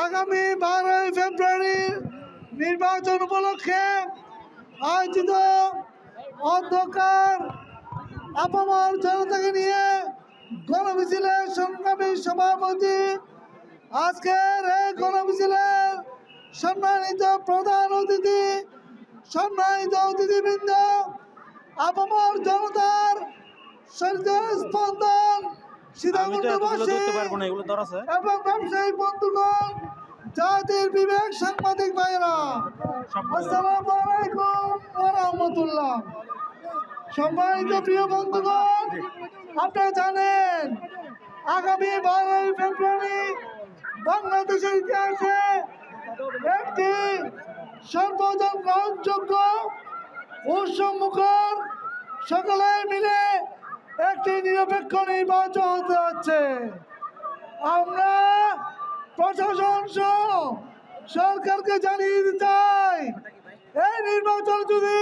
আগামী বারোই ফেব্রুয়ারি নির্বাচন উপলক্ষে আয়োজিত অন্ধকার আপামর জনতাকে নিয়ে গণমিছিলের সংগ্রামী সভাপতি আজকের এই গণমিছিলের সম্মানিত প্রধান অতিথি সম্মানিত অতিথিবৃন্দ আপামর জনতার স্পন্দন সীতাকুণ্ডবাসী এবং ব্যবসায়ী বন্ধুগণ জাতির বিবেক সাংবাদিক ভাইরা আসসালামু আলাইকুম রাহমাতুল্লাহ। সম্মানিত প্রিয় বন্ধুগণ, আপনারা জানেন, আগামী বারোই ফেব্রুয়ারি বাংলাদেশের ইতিহাসে একটি সর্বজন গ্রহণযোগ্য উৎসমুখর সকলে মিলে একটি নিরপেক্ষ নির্বাচন হতে যাচ্ছে। আমরা সরকারকে জানিয়ে দিতে চাই। এই নির্বাচন যদি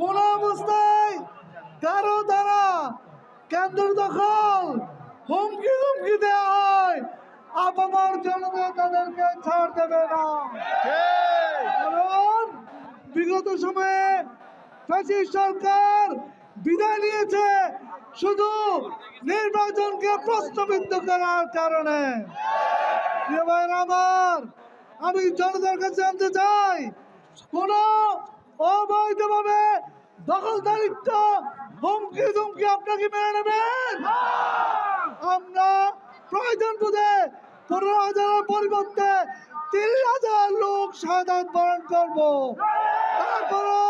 কোন অবস্থায় কারও দ্বারা কেন্দ্র দখল হুমকি হুমকি দেওয়া হয়, আপামার জনতা তাদেরকে ছাড় দেবে না। কারণ বিগত সময়ে ফ্যাসিস্ট সরকার বিদায় নিয়েছে শুধু নির্বাচনকে প্রশ্নবিদ্ধ করার কারণে। আমার আমি জনতার কাছে জানতে চাই। কোন অবৈধভাবে দখলদারিত্ব হুমকি ধুমকি আপনাকে মেনে নেবেন? আমরা প্রয়োজন বোধে পনেরো হাজারের পরিবর্তে তিরিশ হাজার লোক সাধারণ বরণ করব। তারপরও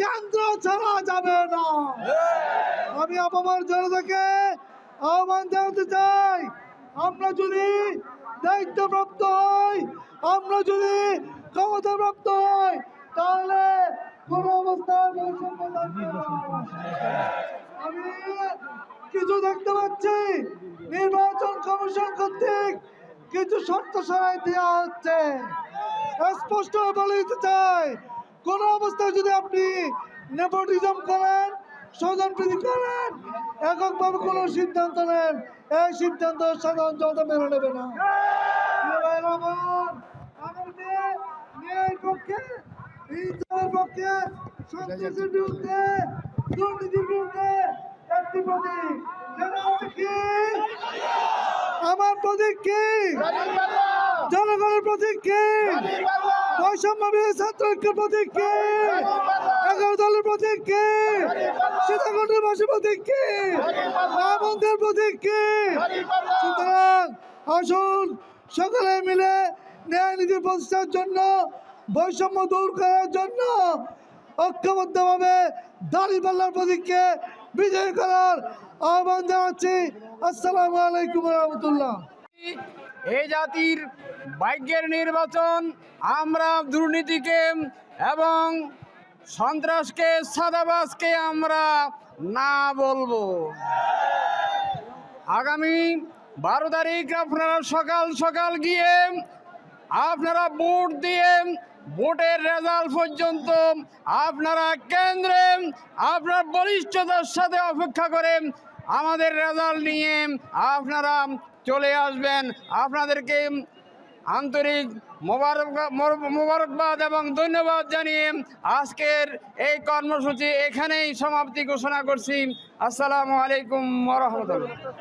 কেন্দ্র ছাড়া যাবে না। আমি আপামার জনতাকে আহ্বান জানাতে চাই, আমরা যদি দায়িত্বপ্রাপ্ত আমরা যদি ক্ষমতাপ্রাপ্ত হই, তাহলে কোন অবস্থায় আমি কিছু দেখতে পাচ্ছি। নির্বাচন কমিশন কর্তৃক কিছু শর্ত সরাই দেওয়া হচ্ছে। স্পষ্ট বলে দিতে চাই, কোন অবস্থায় যদি আপনি নেপোটিজম করেন স্বজন প্রীতি করেন, এককভাবে কোনো সিদ্ধান্ত নেন, এই সিদ্ধান্ত সাধারণ জনতা মেনে নেবে না প্রিয় ভাইরা আমার, আগামীতে ন্যায়ের পক্ষে পক্ষে সন্ত্রাসের বিরুদ্ধে, দুর্নীতির বিরুদ্ধে একটি প্রতীক। আমার প্রতীক কি? জনগণের প্রতীক কি? বৈষম্য ছাত্র ঐক্যের প্রতীক কি? এগারো দলের প্রতীক কি? সীতাকুণ্ডের বাসী প্রতীক কি? রামন্দের প্রতীক কি? সুতরাং আসুন সকলে মিলে ন্যায় নীতি প্রতিষ্ঠার জন্য বৈষম্য দূর করার জন্য ঐক্যবদ্ধভাবে দাঁড়িপাল্লার প্রতীককে বিজয় করার আহ্বান জানাচ্ছি। আসসালামু আলাইকুম রহমতুল্লাহ। এই জাতির ভাগ্যের নির্বাচন আমরা দুর্নীতিকে এবং সন্ত্রাসকে সাদাবাসকে আমরা না বলব। আগামী বারো তারিখ আপনারা সকাল সকাল গিয়ে আপনারা ভোট দিয়ে ভোটের রেজাল্ট পর্যন্ত আপনারা কেন্দ্রে, আপনার বলিষ্ঠতার সাথে অপেক্ষা করে আমাদের রেজাল্ট নিয়ে আপনারা চলে আসবেন। আপনাদেরকে আন্তরিক মোবারক মোবারকবাদ এবং ধন্যবাদ জানিয়ে আজকের এই কর্মসূচি এখানেই সমাপ্তি ঘোষণা করছি। আসসালামু আলাইকুম রহমতুল্লাহ।